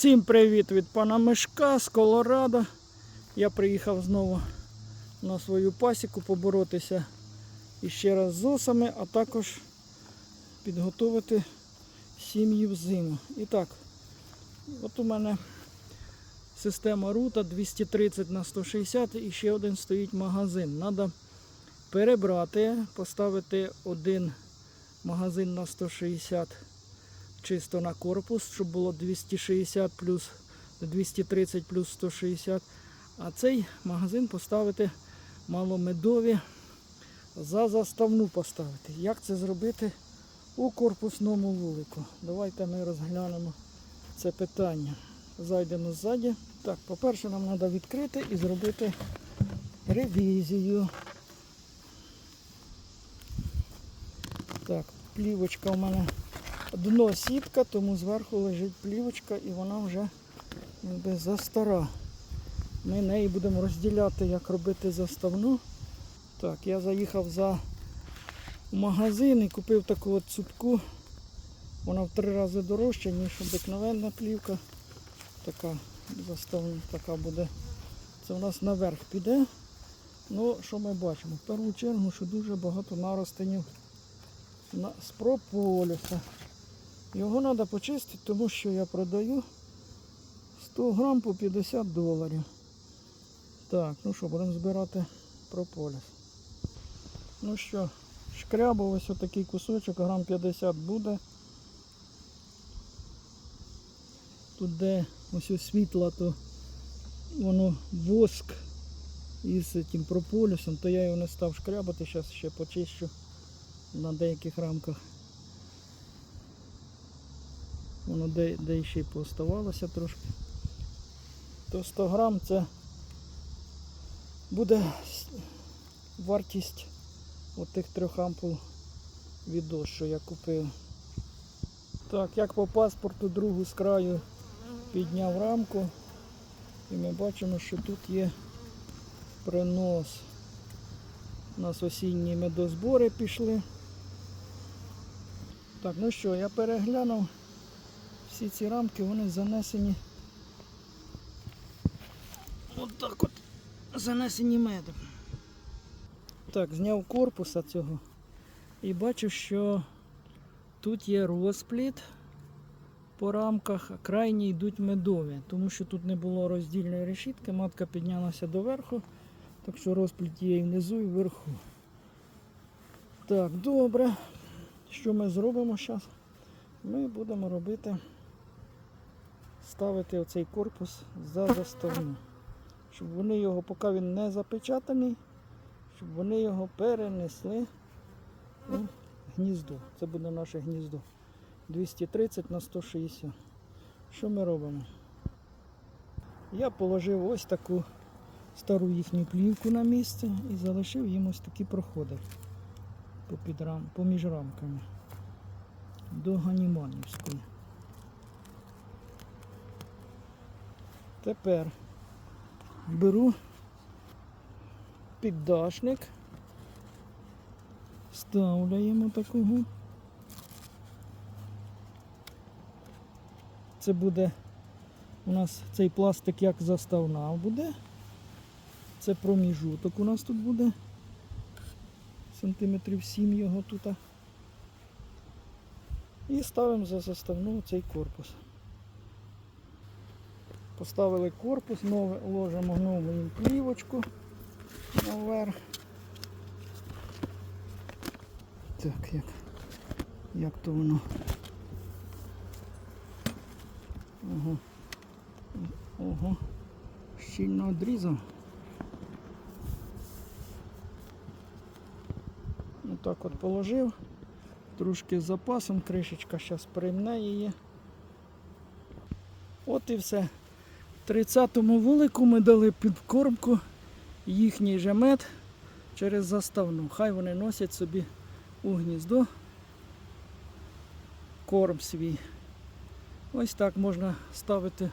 Всім привіт від пана Мишка з Колорадо. Я приїхав знову на свою пасіку поборотися іще раз з осами, а також підготувати сім'ї в зиму. І так, от у мене система рута 230 на 160 і ще один стоїть магазин. Треба перебрати, поставити один магазин на 160 чисто на корпус, щоб було 260 плюс 230 плюс 160. А цей магазин поставити маломедові за заставну поставити. Як це зробити у корпусному вулику? Давайте ми розглянемо це питання. Зайдемо ззаді. Так, по-перше, нам треба відкрити і зробити ревізію. Так, плівочка у мене дно сітка, тому зверху лежить плівочка і вона вже якби застара. Ми неї будемо розділяти, як робити заставну. Так, я заїхав за магазин і купив таку от цупку. Вона в три рази дорожча, ніж обикновенна плівка. Така заставна така буде. Це у нас наверх піде. Ну, що ми бачимо? В першу чергу, що дуже багато наростинів на, з прополіса. Його треба почистити, тому що я продаю 100 грам по 50 доларів. Так, ну що, будемо збирати прополіс. Ну що, шкрябу ось отакий кусочок, грам 50 буде. Тут де ось ось світло, то воно воск із цим прополісом, то я його не став шкрябати, зараз ще почищу на деяких рамках. Воно де, де ще й пооставалося трошки. То 100 грам це буде вартість от тих трьох ампул відос, що я купив. Так, як по паспорту другу з краю підняв рамку. І ми бачимо, що тут є принос. У нас осінні медозбори пішли. Так, ну що, я переглянув всі ці рамки, вони занесені. От так от занесені медом. Так, зняв корпуса цього і бачу, що тут є розпліт по рамках, а крайні йдуть медові, тому що тут не було роздільної решітки, матка піднялася доверху, так що розпліт є і внизу, і вверху. Так, добре. Що ми зробимо зараз? Ми будемо робити, ставити оцей корпус за заставну. Щоб вони його, поки він не запечатаний, щоб вони його перенесли у гніздо. Це буде наше гніздо. 230 на 160. Що ми робимо? Я положив ось таку стару їхню плівку на місце і залишив їм ось такі проходи поміж рамками до Ганіманівської. Тепер беру піддашник, ставляємо такого. Це буде у нас цей пластик як заставна буде. Це проміжуток у нас тут буде. Сантиметрів 7 його тут. І ставимо за заставну цей корпус. Поставили корпус, нове, ложимо нову їм плівочку наверх. Так, як, як то воно. Ого. Ого. Щільно одрізав. Отак от положив. Трошки з запасом, кришечка зараз прийме її. От і все. 30-му вулику ми дали підкормку їхній же мед через заставну. Хай вони носять собі у гніздо корм свій. Ось так можна ставити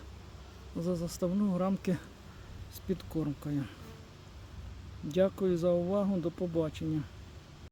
за заставну рамки з підкормкою. Дякую за увагу, до побачення.